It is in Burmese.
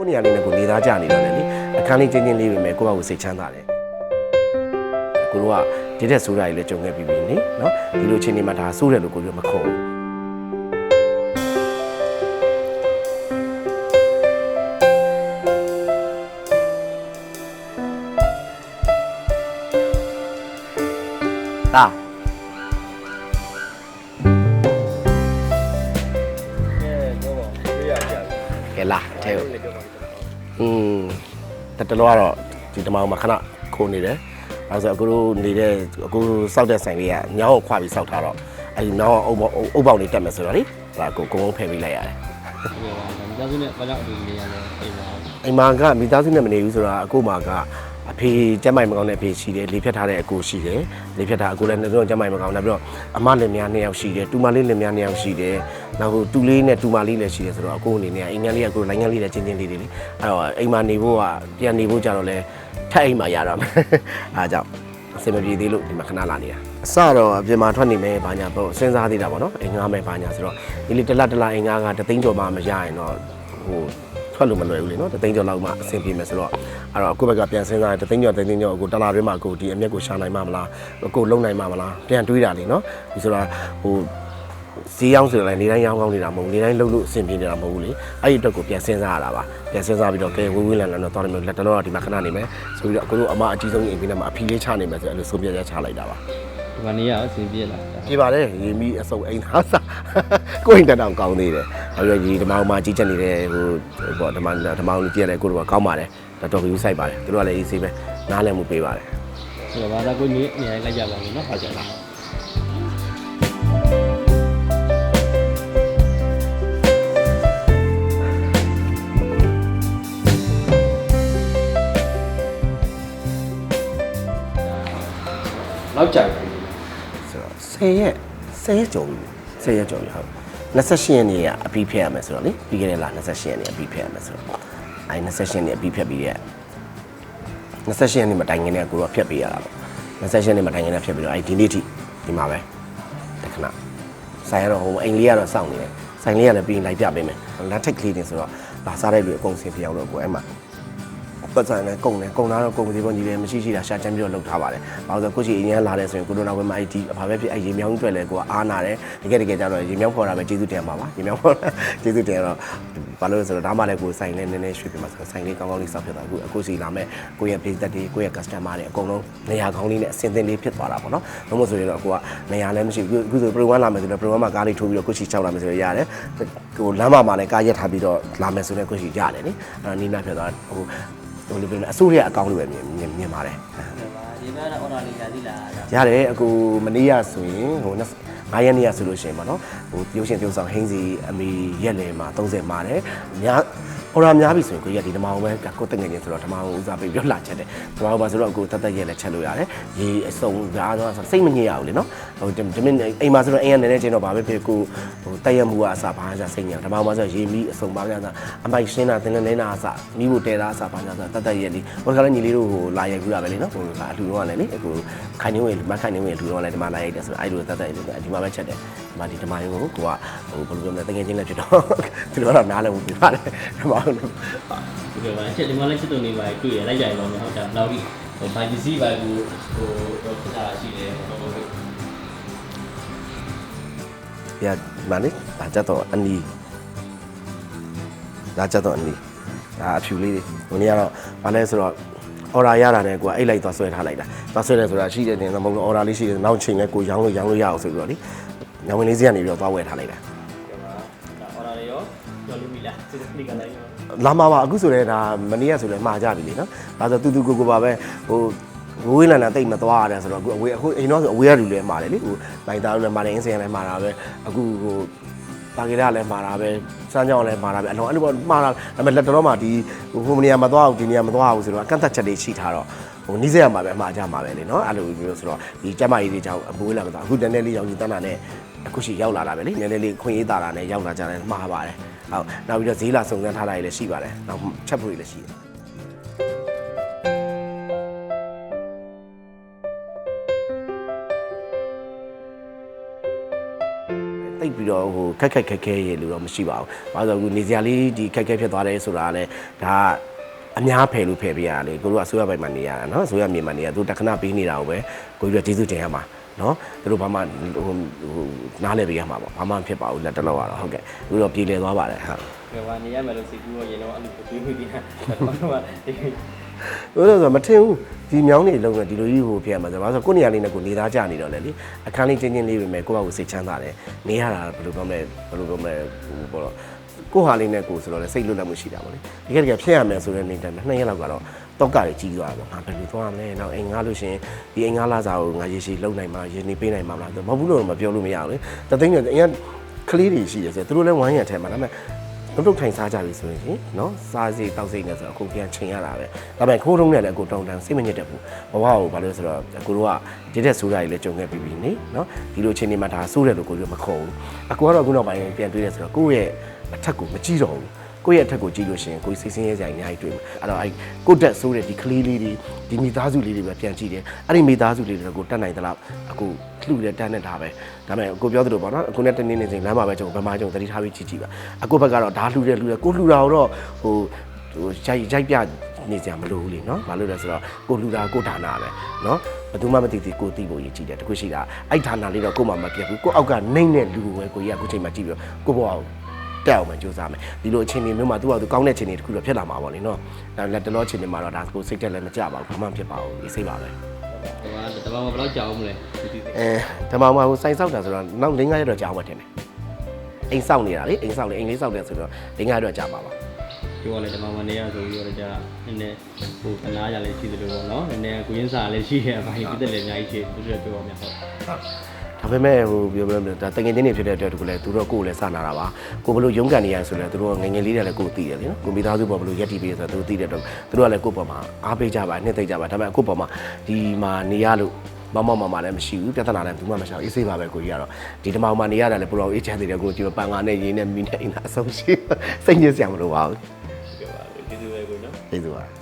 ကိုနေရာလေးနဲ့ကိုနေသားကြနေတော့လေလေအခန်းလေးချင်းချင်းလေးပဲမယ်ကိုယ့်ဘာကိုစိတ်ချမ်းသာတယ်ကိုတို့ကဒီတဲ့ဆိုးတာကြီးလည်းကြုံခဲ့ပြီးပြီနိနော်ဒီလိုချင်းနေမှာဒါဆိုးတယ်လို့ကိုတို့မခေါ်ဘူးတာ ကဲလာထဲကိုอืมတတလောကတော့ဒီတမောင်မှာခဏခိုးနေတယ်အဲဆိုအခုတို့နေတဲ့အခုစောက်တဲ့ဆိုင်လေးကညောင်းကိုခွာပြီးစောက်ထားတော့အဲဒီညောင်းကအုပ်ပေါက်အုပ်ပေါက်လေးတက်မယ်ဆိုတော့လေဒါကိုကုန်းကုန်းဖယ်ပေးလိုက်ရတယ်ဒီကမိသားစုနဲ့ဘာကြောင့်အတူနေရလဲအိမ်မှာအိမ်မာကမိသားစုနဲ့မနေဘူးဆိုတာအကိုမာက အဖေကျမ်းမိုင်မကောင်းတဲ့အဖေရှိတယ်လေဖြတ်ထားတဲ့အကိုရှိတယ်လေဖြတ်ထားအကိုလည်းနှစ်တော့ကျမ်းမိုင်မကောင်းတယ်ပြီးတော့အမလင်မယားနှစ်ယောက်ရှိတယ်တူမလေးလင်မယားနှစ်ယောက်ရှိတယ်နောက်ဟိုတူလေးနဲ့တူမလေးလည်းရှိတယ်ဆိုတော့အကိုအနေနဲ့အိမ်ငန်းလေးကကိုလိုင်းငန်းလေးလည်းချင်းချင်းလေးတွေလေအဲ့တော့အိမ်မာနေဖို့ကပြန်နေဖို့ကြတော့လဲထက်အိမ်မာရတော့မယ်အားကြောင့်အဆင်မပြေသေးလို့ဒီမှာခဏလာနေတာအစတော့အပြင်မှာထွက်နေမယ်ဘာညာပေါ့စဉ်းစားသေးတာပေါ့နော်အိမ်ငါမယ်ဘာညာဆိုတော့ဒီလေတစ်လတစ်လအိမ်ငါကတသိန်းကျော်မှမရရင်တော့ဟို ထွက်လို့မလွယ်ဘူးလေနော်တသိန်းကျော်လောက်မှအဆင်ပြေမယ်ဆိုတော့အဲ့တော့အခုဘက်ကပြန်စဉ်းစားရင်တသိန်းကျော်တသိန်းကျော်ကိုတလားတွင်းမှာကိုဒီအမျက်ကိုရှာနိုင်မှာမလားကိုလုံနိုင်မှာမလားပြန်တွေးတာလေနော်ဒီဆိုတာဟိုဈေးရောင်းဆိုရင်လည်းနေတိုင်းရောင်းကောင်းနေတာမဟုတ်ဘူးနေတိုင်းလှုပ်လို့အဆင်ပြေနေတာမဟုတ်ဘူးလေအဲ့ဒီအတွက်ကိုပြန်စဉ်းစားရတာပါပြန်စဉ်းစားပြီးတော့ကဲဝေးဝေးလန်လန်တော့တော်တယ်မျိုးလက်တလောကဒီမှာခဏနေမယ်ဆိုပြီးတော့အခုတို့အမအကြီးဆုံးအိမ်ပြီးနေမှာအဖီလေးချနေမယ်ဆိုအဲ့လိုဆုံးဖြတ်ချက်ချလိုက်တာပါ ဒီမှာနေရအောင်အဆင်ပြေလားပြပါတယ်ရေမီအစုံအိမ်သားစားကိုယ်အိမ်တက်တော့ကောင်းသေးတယ်အဲ့တော့ဒီဓမ္မအောင်မှာကြီးချက်နေတဲ့ဟိုဟိုဓမ္မဓမ္မအောင်ကြီးရတယ်ကိုတို့ကကောင်းပါတယ်တော်တော်ကြီးစိုက်ပါတယ်သူတို့ကလည်းအေးဆေးပဲနားလည်မှုပေးပါတယ်ဆိုတော့ဘာသာကိုနေနေရာလိုက်ကြပါမယ်နော်ဟုတ်ကြလားလောက်ကြိုက်တယ်ဆိုတော့ 10ရက်10ရက်ကျော်ပြီ10ရက်ကျော်ပြီဟုတ်28ရက်နေ့ကအပြီးဖျက်ရမယ်ဆိုတော့လေပြီးခဲ့တဲ့လ28ရက်နေ့အပြီးဖျက်ရမယ်ဆိုတော့အဲ28ရက်နေ့အပြီးဖျက်ပြီးတဲ့28ရက်နေ့မှာတိုင်ငင်းနဲ့ကိုတော့ဖျက်ပေးရတာပေါ့28ရက်နေ့မှာတိုင်ငင်းနဲ့ဖျက်ပြီးတော့အဲဒီနေ့ထိဒီမှာပဲတခဏဆိုင်ရတော့ဟိုအိမ်လေးကတော့စောင့်နေတယ်ဆိုင်လေးကလည်းပြီးရင်လိုက်ပြပေးမယ်လက်ထက်ကလေးတင်ဆိုတော့လာစားတဲ့လူအကုန်စင်ပြအောင်လို့ကိုအဲ့မှာ ပတ်စံနဲ့ကုန်တယ်ကုန်တာတော့ကုန်ပါသေးပေါ့ညီလေးမရှိရှိတာရှာချမ်းပြီးတော့လှုပ်ထားပါတယ်။ဘာလို့လဲဆိုတော့ကိုချီအရင်လာတယ်ဆိုရင်ကိုတို့နောက်ဘက်မှာအဲ့ဒီအဖာပဲဖြစ်အဲ့ရေမြောင်းတွေ့လဲကိုကအားနာတယ်တကယ်တကယ်ကျတော့ရေမြောင်းဖော်တာပဲကျေးဇူးတင်ပါပါရေမြောင်းဖော်တာကျေးဇူးတင်တော့ဘာလို့လဲဆိုတော့ဒါမှလည်းကိုဆိုင်လေးနည်းနည်းရွှေ့ပြမှာဆိုတော့ဆိုင်လေးကောင်းကောင်းလေးစောက်ဖြစ်သွားအခုအခုစီလာမဲ့ကိုရဲ့ page တက်တွေကိုရဲ့ customer တွေအကုန်လုံးနေရာကောင်းလေးနဲ့အစင်သင်လေးဖြစ်သွားတာပေါ့နော်။ဘာလို့ဆိုရင်တော့ကိုကနေရာလည်းမရှိဘူးအခုဆို pro 1လာမယ်ဆိုတော့ pro 1မှာကားလေးထိုးပြီးတော့ကိုချီ6လာမယ်ဆိုတော့ရတယ်။ကိုလမ်းမမှာလည်းကားရက်ထားပြီးတော့လာမယ်ဆိုတော့ကိုချီရတယ်နိ။အဲ့တော့နီးနားဖြစ်သွားဟို ဟိုလိုပြောနေအစိုးရအကောင့်လိုပဲမြင်မြင်မြင်ပါတယ်ဒီမှာတော့ order လေးရသေးလားရတယ်အခုမနေ့ကဆိုရင်ဟို9ရက်နေ့ကဆိုလို့ရှိရင်ပေါ့နော်ဟိုပြုံးရှင်ပြုံးဆောင်ဟင်းစီအမီရက်လေမှာ30မှာတယ်များ ဟိုရာများပြီဆိုရင်ကိုရက်ဒီဓမ္မအောင်ပဲကိုတက်ငယ်ချင်းဆိုတော့ဓမ္မအောင်ဦးစားပေးပြီးလာချက်တယ်ဓမ္မအောင်ပါဆိုတော့ကိုတက်တက်ရက်လည်းချက်လို့ရတယ်ရေအစုံများတော့စိတ်မညစ်ရဘူးလေနော်ဟိုဒီမင်းအိမ်မှာဆိုတော့အိမ်ကလည်းချင်းတော့ဘာပဲဖြစ်ကိုဟိုတက်ရက်မှုကအစားဘာသာစိတ်ညစ်ဓမ္မအောင်ပါဆိုရေမီအစုံပါကြတာအမိုက်ရှင်းတာတင်းတင်းနေတာအစားမိဖို့တဲတာအစားဘာသာတက်တက်ရက်လေးဟိုကလည်းညီလေးတို့ဟိုလာရိုက်ဘူးရပဲလေနော်ဟိုကအထူတော့ကလည်းလေအခုခိုင်နေဝင်မခိုင်နေဝင်အထူတော့လည်းဒီမှာလာရိုက်တယ်ဆိုတော့အဲ့လိုတက်တက်ရက်ဒီမှာပဲချက်တယ်ဒီမှာဒီဓမ္မယုံကိုကိုကဟိုဘယ်လိုပြောမလဲတကယ်ချင်းလည်းဖြစ်တော့သူတို့ကတော့နားလည်းဝင်ပြပါတယ်ဓမ္မယုံဒီကမှာချက်ဒီမှာလည်းချက်တုံနေပါတွေ့ရလိုက်ကြပါမယ်ဟုတ်တယ်နောက်ပြီးဟိုဘာပစ္စည်းပါကိုဟိုတော့ခတာရှိတယ်ဟိုဟိုပြဒီမှာလေဒါကြတော့အနီဒါကြတော့အနီဒါအဖြူလေးတွေဟိုနေ့ကတော့ဘာလဲဆိုတော့ order ရတာနဲ့ကိုကအိတ်လိုက်သွားဆွဲထားလိုက်တာသွားဆွဲတယ်ဆိုတာရှိတယ်တင်မဟုတ်ဘူး order လေးရှိတယ်နောက်ချိန်လဲကိုရောင်းလို့ရောင်းလို့ရအောင်ဆိုပြီးတော့လေညောင်ဝင်လေးစီကနေပြီးတော့သွားဝယ်ထားလိုက်တာဒီမှာ order လေးရောကြော်လို့ပြီလားစစ်စစ်ကလည်းရော လာမှာပါအခုဆိုလဲဒါမနေ့ကဆိုလဲမှာကြပြီလေနော်ဒါဆိုတူတူကိုကိုပါပဲဟိုဝေးလန်လန်တိတ်မသွားရတယ်ဆိုတော့အခုအဝေးအခုအိမ်တော့ဆိုအဝေးရလူလဲမှာတယ်လေဟိုနိုင်သားလည်းမှာတယ်အင်းစင်လည်းမှာတာပဲအခုဟိုပါကေရလည်းမှာတာပဲစမ်းကြောင်းလည်းမှာတာပဲအလုံးအဲ့လိုပေါ့မှာတာဒါပေမဲ့လက်တော်မှာဒီဟိုမနေရာမသွားဘူးဒီနေရာမသွားဘူးဆိုတော့ကန့်သက်ချက်တွေရှိထားတော့ဟိုနီးစက်ရမှာပဲအမှားကြမှာပဲလေနော်အဲ့လိုမျိုးဆိုတော့ဒီကျမကြီးတွေကြောင့်အဝေးလန်မသွားအခုတန်းနေလေးရောင်ကြီးတန်းတာနဲ့အခုရှိရောက်လာတာပဲလေနည်းနည်းလေးခွင့်ရေးတာတာနဲ့ရောက်လာကြတယ်မှားပါတယ် ဟုတ်နောက်ပြီးတော့ဈေးလာစုံစမ်းထားတာတွေလည်းရှိပါတယ်နောက်ချက်ဖို့တွေလည်းရှိတယ်တိတ်ပြီးတော့တော့ဟိုခက်ခက်ခက်ခဲရေလို့တော့မရှိပါဘူး။ဘာလို့လဲဆိုတော့အခုနေစရာလေးဒီခက်ခဲဖြစ်သွားတယ်ဆိုတာကလည်းဒါကအများဖယ်လို့ဖယ်ပြရတာလေကိုတို့ကအစိုးရဘက်မှာနေရတာနော်အစိုးရမြေမှာနေရသူတခဏပေးနေတာကိုပဲကိုကြီးကကျေးဇူးတင်ရမှာ နော်သူတို့ဘာမှဟိုဟိုနားလည်ပေးရမှာပေါ့ဘာမှမဖြစ်ပါဘူးလက်တလောကတော့ဟုတ်ကဲ့သူတို့ပြည်လည်သွားပါတယ်ဟုတ်ဒီမှာနေရမယ်လို့စိတ်ကူးတော့ရင်တော့အဲ့လိုတွေးမိပြီးတာတော့တော့ဒီလို့လဲဆိုတော့မထင်ဘူးဒီမြောင်းနေလုံးနဲ့ဒီလိုကြီးဟိုဖြစ်ရမှာဆိုတော့ဆိုကိုနေရာလေးနဲ့ကိုနေသားကြနေတော့လေလေအခန်းလေးချင်းချင်းလေးပဲမဲ့ကိုယ့်ဘာကိုစိတ်ချမ်းသာတယ်နေရတာဘယ်လိုပြောမလဲဘယ်လိုပြောမလဲဟိုပေါ့တော့ကိုဟာလေးနဲ့ကိုဆိုတော့လေစိတ်လွတ်လပ်မှုရှိတာပေါ့လေတကယ်တကယ်ဖြစ်ရမယ်ဆိုတဲ့နေတိုင်းနှစ်ရက်လောက်ကတော့ တော့ကတွေကြီးသွားတာပေါ့ငါဘယ်လိုသွားမလဲနောက်အိမ်ငါလို့ရှင်ဒီအိမ်ငါလာစားကိုငါရေရှည်လုံနိုင်မှာရေနေပေးနိုင်မှာမလားမဟုတ်ဘူးလို့တော့မပြောလို့မရဘူးလေတသိန်းကအရင်ကလေးတွေရှိတယ်ဆိုတော့သူတို့လည်းဝမ်းရထဲမှာဒါပေမဲ့လုံးလုံးထိုင်စားကြပြီဆိုရင်ရှင်နော်စားစီတောက်စိတ်နဲ့ဆိုတော့အခုပြန်ချိန်ရတာပဲဒါပေမဲ့ခိုးတုံးနဲ့လည်းအခုတောင်းတန်းစိတ်မညစ်တတ်ဘူးဘဝကိုဘာလို့လဲဆိုတော့အခုတို့ကဒီတဲ့ဆိုးတာကြီးလည်းကြုံခဲ့ပြီးပြီနိနော်ဒီလိုချိန်နေမှာဒါဆိုးတယ်လို့ကိုတို့မခုံဘူးအခုကတော့အခုနောက်ပိုင်းပြန်တွေးတယ်ဆိုတော့ကိုယ့်ရဲ့အထက်ကိုမကြည့်တော့ဘူး ကိုယ့်ရဲ့အထက်ကိုကြည့်လို့ရှိရင်ကိုယ်စိတ်ဆင်းရဲစရာအများကြီးတွေ့မှာအဲ့တော့အဲ့ကိုယ့်တက်ဆိုးတဲ့ဒီကလေးလေးတွေဒီမိသားစုလေးတွေပဲပြန်ကြည့်တယ်အဲ့ဒီမိသားစုလေးတွေကိုတတ်နိုင်သလားအခုလှူတဲ့တန်းနဲ့ဒါပဲဒါပေမဲ့ကိုပြောသလိုပေါ့နော်အခုနဲ့တနေ့နေ့ချင်းလမ်းမှာပဲကျွန်တော်ဗမာကျွန်တော်တတိထားပြီးကြည့်ကြည့်ပါအခုဘက်ကတော့ဒါလှူတယ်လှူတယ်ကိုလှူတာတော့ဟိုဟိုရိုက်ရိုက်ပြနေကြမလို့ဘူးလေနော်ဘာလို့လဲဆိုတော့ကိုလှူတာကိုဌာနပဲနော်ဘယ်သူမှမသိသေးကိုသိဖို့ရည်ကြည့်တယ်တခုရှိတာအဲ့ဌာနလေးတော့ကိုမှမပြတ်ဘူးကိုအောက်ကနှိမ့်တဲ့လူကိုပဲကိုကြီးကအခုချိန်မှာကြည့်ပြီးတော့ကိုဘောအောင် တက်အောင်မှကြိုးစားမယ်ဒီလိုအချိန်တွေမျိုးမှာသူ့ဟာသူကောင်းတဲ့ချိန်တွေတခုတော့ဖြစ်လာမှာပေါ့လေနော်ဒါလက်တလောချိန်တွေမှာတော့ဒါကိုစိတ်တက်လည်းမကြပါဘူးဘာမှမဖြစ်ပါဘူးအေးစိတ်ပါပဲဟိုကတဘာမှဘယ်လောက်ကြာအောင်မလဲဒီဒီအဲဓမ္မမှာဟိုစိုင်ဆောက်တာဆိုတော့နောက်၄-၅ရက်တော့ကြာအောင်ပဲထင်တယ်အိမ်ဆောက်နေတာလေအိမ်ဆောက်လေအိမ်လေးဆောက်တယ်ဆိုတော့၄-၅ရက်တော့ကြာပါပါပြောရလဲတဘာမှနေရဆိုပြီးတော့ကြာနည်းနည်းဟိုခနာရလည်းရှိသလိုပေါ့နော်နည်းနည်းကိုရင်းစာလည်းရှိရဲ့အပိုင်းပြည့်တယ်လည်းအများကြီးရှိသူတို့ပြောရမယ်ဟုတ် ဒါပေမဲ့ဟိုပြောမလဲဒါတငယ်ချင်းတွေဖြစ်တဲ့အတွက်တကူလဲသူတို့ကိုယ်လည်းစနာတာပါကိုဘလို့ရုန်းကန်နေရဆိုလဲသူတို့ငငယ်လေးတွေလည်းကိုယ်သိတယ်လေနော်ကိုမိသားစုပေါ်ဘလို့ရက်တီပေးဆိုတော့သူတို့သိတဲ့တော့သူတို့ကလည်းကိုယ့်ပေါ်မှာအားပေးကြပါနှစ်သိကြပါဒါပေမဲ့ကိုယ့်ပေါ်မှာဒီမှာနေရလို့မမမမလည်းမရှိဘူးပြဿနာလည်းဘူးမှမရှိဘူးအေးဆေးပါပဲကိုကြီးကတော့ဒီတမောင်မှာနေရတာလည်းပရောအေးချမ်းသေးတယ်ကိုကြီးပန်ငါနဲ့ရင်းနဲ့မီနဲ့အိမ်သာအဆုံးရှိစိတ်ညစ်စရာမလိုပါဘူးပြောပါလို့ကျေးဇူးပဲကိုနော်ကျေးဇူးပါ